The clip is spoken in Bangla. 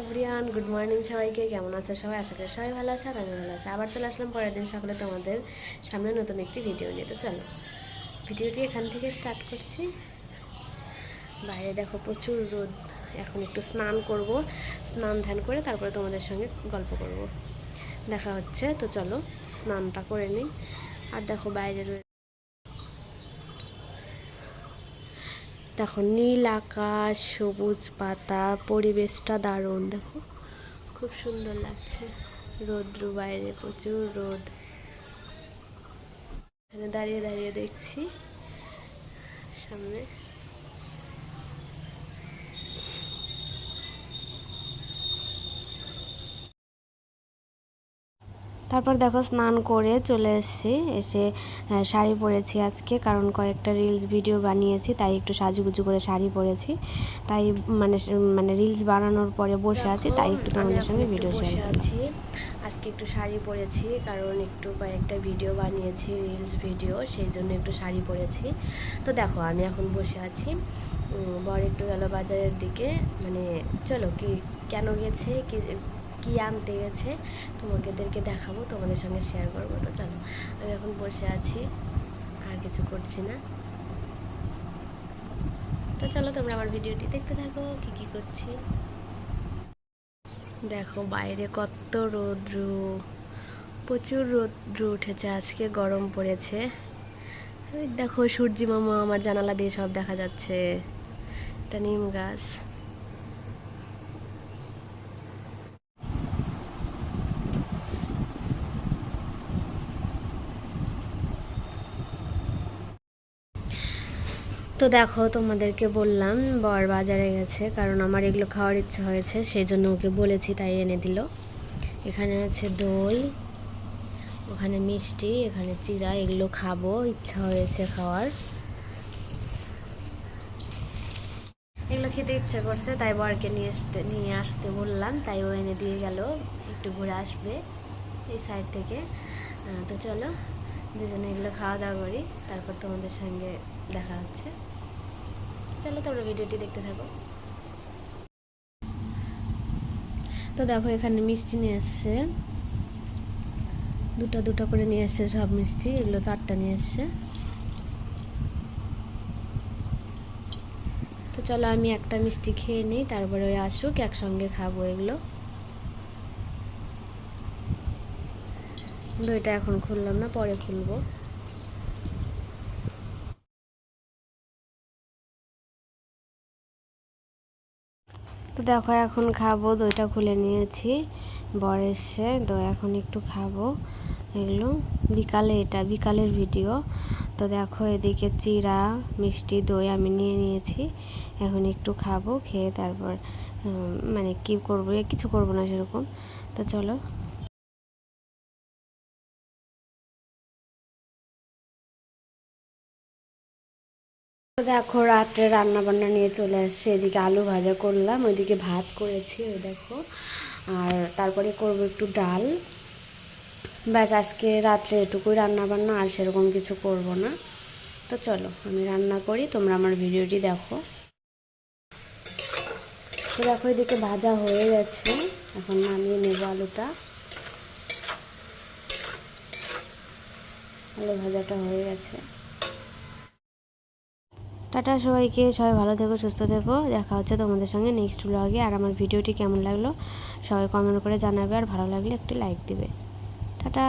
এভরিওয়ান, গুড মর্নিং সবাইকে। কেমন আছে সবাই? আশা করি সবাই ভালো আছে আর আমি ভালো আছি। আবার চলে আসলাম পরের দিন সকালে তোমাদের সামনে নতুন একটি ভিডিও নিয়ে। তো চলো ভিডিওটি এখান থেকে স্টার্ট করছি। বাইরে দেখো প্রচুর রোদ। এখন একটু স্নান করব। স্নান ধ্যান করে তারপরে তোমাদের সঙ্গে গল্প করব। দেখা হচ্ছে, তো চলো স্নানটা করে নিই। আর দেখো বাইরে রয়ে দেখো নীল আকাশ, সবুজ পাতা, পরিবেশটা দারুণ, দেখো। খুব সুন্দর লাগছে। রৌদ্র বাইরে, প্রচুর রোদ। এখানে দাঁড়িয়ে দাঁড়িয়ে দেখছি। সামনে। তারপর দেখো স্নান করে চলে এসেছি। এসে শাড়ি পরেছি আজকে কারণ কয়েকটা রিলস ভিডিও বানিয়েছি তাই একটু সাজুগুজু করে শাড়ি পরেছি। তাই মানে মানে রিলস বানানোর পরে বসে আছি তাই একটু তোমাদের সঙ্গে ভিডিও শেয়ার আছি। আজকে একটু শাড়ি পরেছি কারণ একটু কয়েকটা ভিডিও বানিয়েছি রিলস ভিডিও সেই জন্য একটু শাড়ি পরেছি। তো দেখো আমি এখন বসে আছি। বর একটু গেল বাজারের দিকে মানে চলো কি কেন গেছে কি কি আনতে গেছে তোমাদেরকে দেখাবো, তোমাদের সঙ্গে শেয়ার করব। তো চলো, আমি এখন বসে আছি, আর কিছু করছি না। তো চলো, তোমরা আমার ভিডিওটি দেখতে থাকো, কি কি করছি। দেখো, বাইরে কত রৌদ্র, প্রচুর রৌদ্র উঠেছে, আজকে গরম পড়েছে। দেখো, সূর্যি মামা, আমার জানালা দিয়ে সব দেখা যাচ্ছে। এটা নিম গাছ। তো দেখো, তোমাদেরকে বললাম, বর বাজারে গেছে, কারণ আমার এগুলো খাওয়ার ইচ্ছা হয়েছে সেই জন্য ওকে বলেছি, তাই এনে দিল। এখানে আছে দই, ওখানে মিষ্টি, এখানে চিরা এগুলো খাব, ইচ্ছা হয়েছে খাওয়ার। এগুলো খেতে ইচ্ছে করছে, তাই বরকে নিয়ে আসতে নিয়ে আসতে বললাম, তাই ও এনে দিয়ে গেল, একটু ঘুরে আসবে এই সাইড থেকে। তো চলো, দুজনে এগুলো খাওয়া দাওয়া করি, তারপর তোমাদের সঙ্গে দেখা হচ্ছে। চলো তোমরা ভিডিওটি দেখতে থাকো। তো দেখো, এখানে মিষ্টি নিয়ে এসছে। দুটো দুটো করে নিয়ে এসছে সব মিষ্টি, এগুলো চারটা নিয়ে এসছে। তো চলো, আমি একটা মিষ্টি খেয়ে নিই, তারপরে ওই আসুক, একসঙ্গে খাব এগুলো। দইটা এখন খুললাম না, পরে খুলবো। তো দেখো, এখন খাব, দইটা খুলে নিয়েছি। বর এসে দই এখন একটু খাব। এগুলো বিকালে এটা, বিকালের ভিডিও। তো দেখো, এদিকে চিরা, মিষ্টি, দই আমি নিয়ে নিয়েছি। এখন একটু খাব, খেয়ে তারপর মানে কি করব কিছু করব না সেরকম। তো চলো দেখো, রাত্রে রান্না বান্না নিয়ে চলে আসছে। এদিকে আলু ভাজা করলাম, ওইদিকে ভাত করেছি, ওই দেখো। আর তারপরে করব একটু ডাল। ব্যাস, আজকে রাত্রে এটুকুই রান্না বান্না আর সেরকম কিছু করব না। তো চলো, আমি রান্না করি, তোমরা আমার ভিডিওটি দেখো। তো দেখো, এদিকে ভাজা হয়ে গেছে। এখন নামিয়ে নেব আলুটা। আলু ভাজাটা হয়ে গেছে। টাটা সবাইকে, সবাই ভালো থেকো, সুস্থ থেকো। দেখা হচ্ছে তোমাদের সঙ্গে নেক্সট ব্লগে আর আমার ভিডিওটি কেমন লাগল, সবাই কমেন্ট করে জানাবে। আর ভালো লাগলে একটি লাইক দিবে। টাটা।